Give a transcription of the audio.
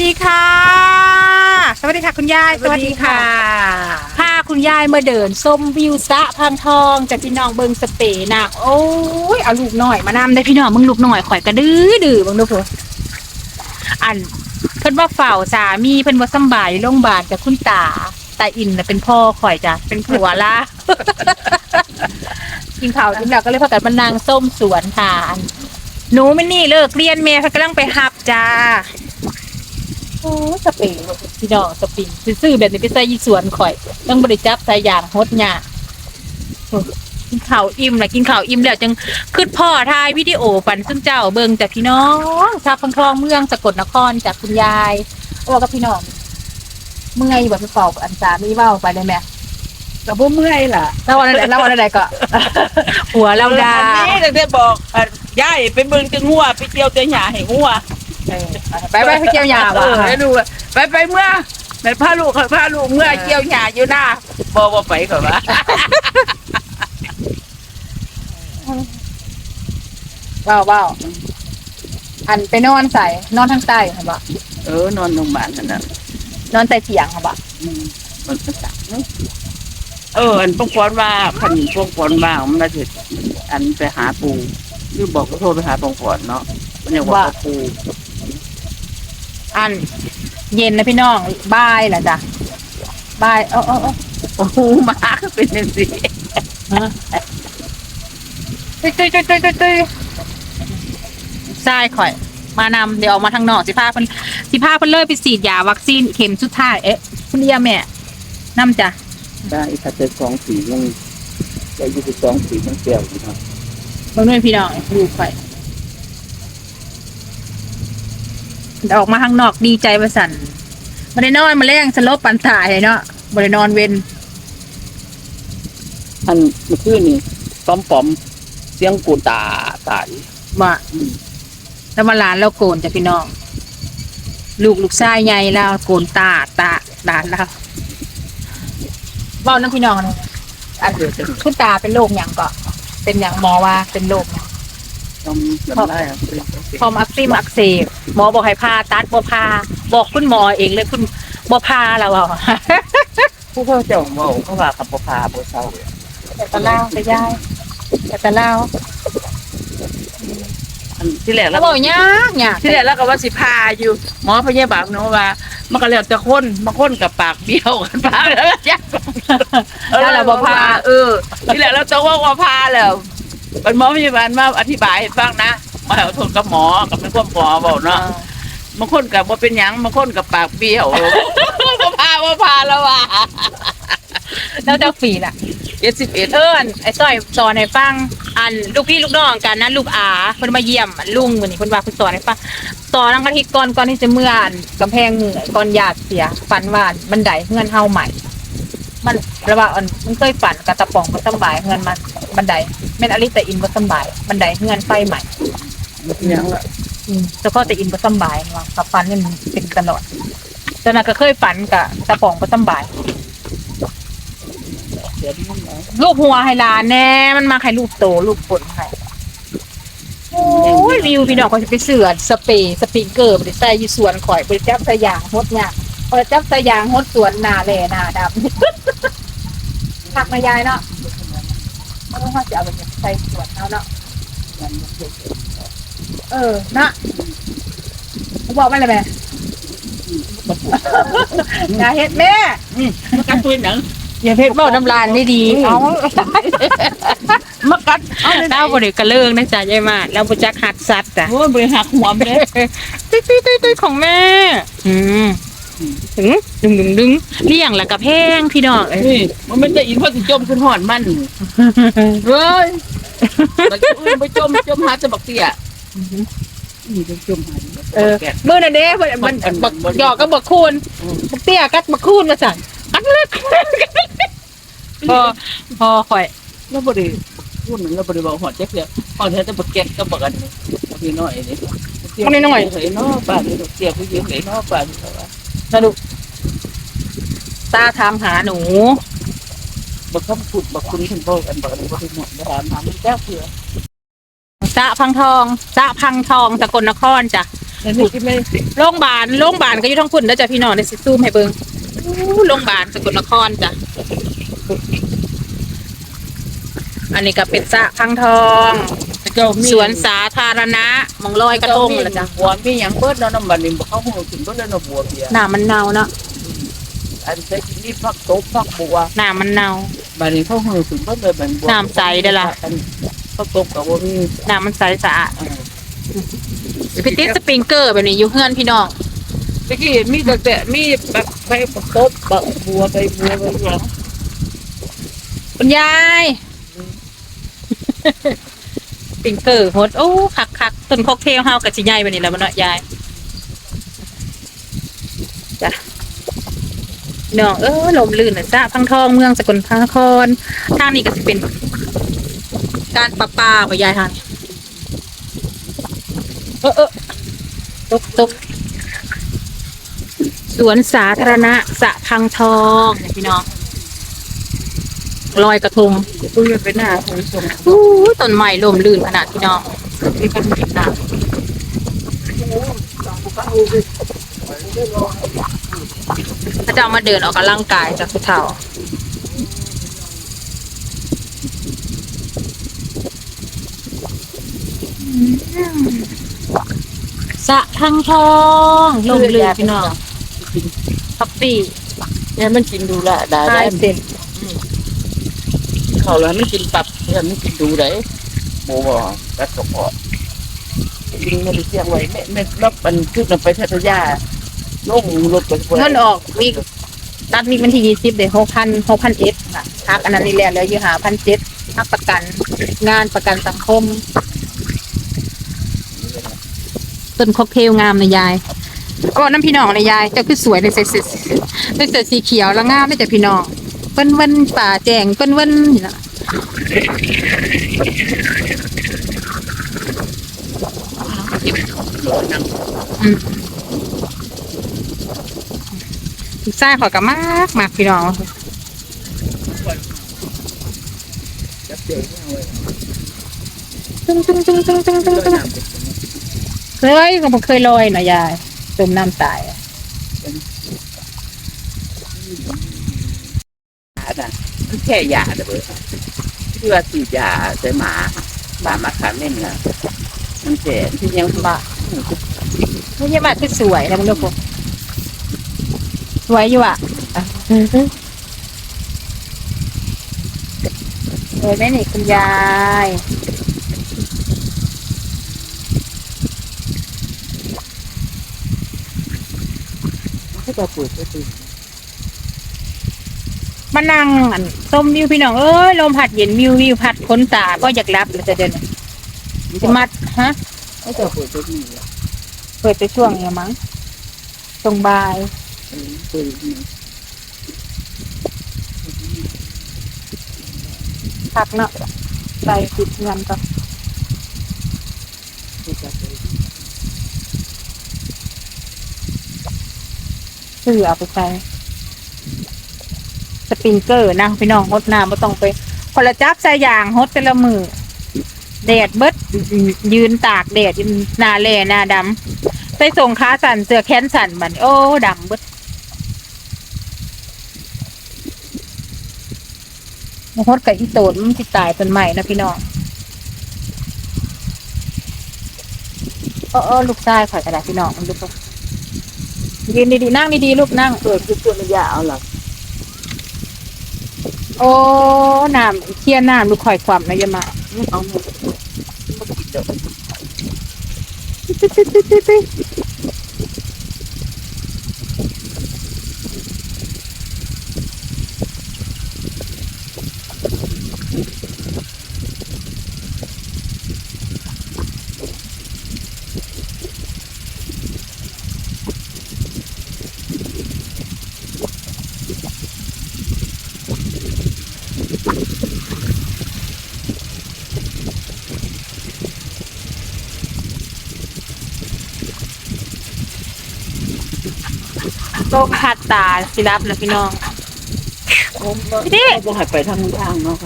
ดีค่ะ สวัสดีค่ะคุณยายพาคุณยายมาเดินส้มวิวสระพังทองจากพี่น้องเบิงสเปนนะโอ้ยเอาลูกหน่อยมานำได้พี่น้องมึงลูกหน่อยข่อยกระดื้อดื้อมึงดูเถอะอันเพิ่นว่าเฝ้าสามีเพิ่นว่าสำบายโรงพยาบาลกับคุณตาตาอินน่ะเป็นพ่อข่อยจ้ะเป็นผัวละกินข้าวกินแล้วก็เลยพากันมานั่งส้มสวนทานหนูไม่นี่เลิกเรียนเมย์เพิ่นกำลังไปหับจ้า โอ้สเปรย์พี่น้องสปริงซื้อๆแบบนี้ไปใส่ยีสวนข่อย ต้องบริจับใส่อย่างฮดหยาโอ้กินข้าวอิ่มนะกินข้าวอิ่มแล้วจังขึ้นพ่อทายวิดีโอปันซึ่งเจ้าเบิ่งจากพี่น้องชาวพังคลองเมืองสกลนครจากคุณยายบอกกับพี่น้องเมื่อยแบบไปเป่าอันสามีเว้าไปได้ไหมก็บ่เมื่อยล่ะเล่าวันอะไรเล่าวันอะไรก็หัวเราดาอันนี้ตั้งแต่บอกอะยายไปเบิ่งจังงัวไปเกี่ยวแต่หญ้าให้งัวเออ ไปไปไปเกี่ยวยาเอว่ะอแล้วดูว่าไปไปเมื่อแม่นพาลูกพาลูกเมื่อเกี่ยวหญ้าอยู่หน้าบ่บ่ไปก็ว่าเว้าเว้าอันไปนอนใส่นอนทางใต้ค่ะบ่เออนอนโรงพยาบาลนั่นน่ะนอนใต้เตียงค่ะบ่อืมมันก็สั่งเนอะเออ อันพวกคนว่าพันพวกคนว่ามันน่าจะอันไปหาปูคือบอกก็โทรไปหาปองก่อนเนาะมันยังว่าปู อัน เย็นนะพี่น้องบายเหรอจ๊ะบายเออเออเออโอ้โหมาก็เป็นจังซี่ตุยตุยตุยตุยตุยตุยใช่ข่อย มานำเดี๋ยวออกมาทางนอกสิพาเพิ่นสิพาเพิ่นเลยไปฉีดยาวัคซีนเข็มสุดท้ายเอ๊ะคุณเอียแม่นำจ้ะได้ถ้าเจอสองสียังจะยี่สิบสองสีมันเกี่ยวอยู่ครับเบิ่งด้วยพี่น้องดูข่อย ออกมาข้างนอกดีใจประสันมาได้นอนมาแรงสลบปันตายเนาะบ่ได้นอนเว้นอันเมื่อคืนนี่ป้อมปอมเสียงกูตาตายบ่อืมแล้วมาหลานเราโกนจ้ะพี่น้อง ลูกลูกชายใหญ่แล้วโกนตาตาหลานแล้วเบ้าน้ำพี่น้องเลยอันคุณตาเป็นโรคอย่างก็เป็นอย่างหมอว่าเป็นโรคหยัง ต้องจำได้อะพอมอักซีมอักเสบหมอบอกให้พาตัดบ่พาบอกคุณหมอเองเลยคุณบ่พาแล้วอะผู้เขาเจ้าเมาเขาว่าขับปพาโบเศร้าเลยแต่ตะเล่าแต่ยายแต่ตะเล่าอันที่แรกแล้แล้ววบอกยากยากที่แรกแล้วก็ว่าสิพาอยู่หมอพยาบาลเนาะว่ามันก็แล้วแต่คนบางคนกับปากเบี้ยวกันพาแล้วยักเออแล้วบ่พาเออที่แรกเราต้องว่าว่าพาแล้ว เป็นหมอพยาบาลมาอธิบายให้ฟังนะมาให้อดทนกับหมอกับเป็นความหมอบอกเนาะบางคนกับว่าเป็นหยังบางคนกับปากเบี้ยวว่าพาว่าพาแล้วว่ะแล้วเจ้าฝีล่ะเจ็ดสิบเอ็ดเอิ้นไอ้ต้อยสอนให้ฟังอันลูกพี่ลูกน้องกันนะลูกอาเพิ่นมาเยี่ยมอันลุงมื้อนี้เพิ่นว่าเพิ่นสอนให้ฟังสอนทั้งอาทิตย์ก่อนก่อนที่จะเมื่ออันกำแพงมือก่อนญาติเสียฝันว่าบันไดเงินเฮาใหม่ มันระว่าอันมันเคยฝันกระตะป่องบ่สำบายเงินมัน บันไดแม่นอลิแต่อินบ่สำบาย บันไดเงินไฟใหม่ ยังละอืมเฉพาะแต่อินบ่สำบายว่ากับฝันนี่มันเป็นตลอดตอนนั้นก็เคยฝันกับตะป่องบ่สำบาย เดี๋ยวมันนะลูกหัวให้หลานแน่ มันมาให้ลูกโตลูกฝนให้โอ้ยวิวพี่น้องก็จะไปเสือสเปรย์สปริงเกอร์บริใส่อยู่สวนข่อยบริจับสยางฮดเนี่ยบริจับสยางฮดสวนนาแลนาดำ ผักมายายเนาะ ไม่ต้องเขาจะเอาไปใส่สวนเอาเนาะเออเนาะเขาบอกไม่เลยแม่อย่าเฮ็ดแม่มันกัดตัวหนังอย่าเฮ็ดเบ้าน้ำลานไม่ดีเอามากัดเอาเลยเล่าบริกระเลิงนะจ๊ะยายมาเราบริจักหัดสัตว์จ้ะโอ้ยบริหักหัวมันเลยตุ้ยตุ้ยตุ้ยตุ้ยของแม่ อืม ถึงดึงดึงดึงเลี้ยงแล้วกับแพงพี่น้องเอ้ยนี่มันไม่ได้อินเพราะสิจมขึ้นหอนมันเฮ้ยมันอื่นไปจมจมหาจะบักเตี้ยนี่ไปจมหาเออเมื่อนั้นเด้เพิ่นมันบักหยอกก็บักคูนบักเตี้ยกัดบักคูนมาสั่งกัดเล็กพอพอข่อยแล้วบริพูดเหมือนเราบริบอกหอดเจ๊กเดียวหอดแท้แต่บักเก็ตก็บักอันนี้น้อยนี่เฮ้ยน้อป่านนี้เสียผู้หญิงเลยน้อป่านนี้ว่านะลูก ตาถามหาหนูบักคำพูดบักคุณถึงบอกกันบักอันนี้บ่ได้หมดบ่ถามหามันแก้วเผื่อสะพังทองสะพังทองสกลนครจ้ะแล้วนี่ที่ไม่โรงพยาบาลโรงพยาบาลก็อยู่ท้องพุ่นแล้วจ้ะพี่น้องเดี๋ยวสิซูมให้เบิ่งอู้โรงพยาบาลสกลนครจ้ะอันนี้ก็เป็นสระพังทอง เจ้ามีสวนสาธารณะหมองลอยกระทงละจ้ะบัวมีหยังเบิดเนาะน้ำบัดนี้บ่เข้าหูถึงเบิดแล้วเนาะบัวเบียร์น้ำมันเน่าเนาะ อันใช้ที่นี่พักตกพักบัวน้ำมันเน่าบัดนี้เข้าหูถึงเบิดเลยบัดบัวน้ำใสเด้อล่ะ อันพักตกก็บ่มีน้ำมันใสสะอาดเออพิติดสปริงเกอร์แบบนี้อยู่เฮือนพี่น้องตะกี้เห็นมีแต่แต่มีแบบไปประกบบักบัวไปบัวไปหยังคุณยายสปริงเกอร์โหดโอ้คักคักต้นค็อกเทลเฮากับสิใหญ่แบบนี้แหล้วมันเนาะยายจ้ะพี่ น้องเออลมลื่นน่ะจ้าพังทองเมืองสกลนครทางนี้ก็สิเป็น การประปาบ่ยายทางนี้เออเออตกตกสวนสาธารณะสระพังทองเนี่ยพี่น้องลอยกระทงคุยกันไปหน้าคุยส่งอู้ยต้นไม้ลมลื่นขนาดพี่น้องมีคนกิน น้ำพระเจ้ามาเดินออกกำลังกายจากผู้เฒ่า สะพังทองลมลื่นพี่น้องท็อปปี้เนี่ยมันกินดูละได้คลาได้ยเส้นเขาแล้วไม่กินปับเนี่ยไม่กินดูได้โมบ่แล้วก็พอกินมันเสียงไว้ไม่ไม่รับมันขึ้นไปพัทยา ลงรถไปเงินออกวีกตัดวีกวันที่ยี่สิบเดี๋ยวหกพันหกพันเอ็ดค่ะพักอันนั้นนี่แหละแล้วอยู่หาพันเจ็ดพักประกันงานประกันสังคม ต้นค็อกเทลงามนะยายเอาน้ำพี่น้องนะยายเจ้าคือสวยเลยใส่เสื้อใส่เสื้อสีเขียวแล้วงามเลยจ้ะพี่น้องเปิ้นเวันป่าแจงเปิ้นเวันนี่นะอืม ลูกชายขอยก็มากมากพี่น้องตึ้งตึ้งตึ้งตึ้งตึ้งตึ้งตึ้งเคยก็บ่เคยลอยนะยายจมน้ำตายอะมันแค่ยาเด้อเบอที่ว่าสีดยาใส่หมาหมามาขาเม่นน่ะมันแสนที่ยังบ้าไม่ใช่บ้าคือสวยนะมึงดูผม สวยอยู่อะอะสวยไหมนี่คุณยายที่เราปลูกก็คือมานั่งอันส้มวิวพี่น้องเอ้ยลมพัดเย็นวิววิวพัดค้นตาก็อยากรับเลยจะเดินจะมัดฮะเขาจะปลูกก็มีเปิดไปช่วงนี้มั้งตรงบ่าย ปลูกนี่พักเนาะใส่ติดเงินก็เสืออาไปใส่สปริงเกอร์นะพี่น้องฮดน้ำไม่ต้องไปคนละจับใส่ยางฮดแต่ละมือแดดเบิดยืนตากแดดนหนาแล่หนาดำใส่ส่งขาสั่นเสื้อแขนสั่นมันโอ้ดำเบิด มาฮดกับอีโตนมันสิตายเป็นใหม่นะพี่น้องเออเออลูกชายข่อยกระดาษพี่น้องมันดูปะยืนดีๆนั่งดีๆลูกนั่งเกิดคือตัวระยะเอาหรอโอ้น้ำเคี่ยน้ำลูกข่อยความนะยามาเอาหมดมันกินเดี๋ยว โลกขาดตาสิรับแล้วพี่น้องผมก็ต้องให้ไปทางทางเนาะ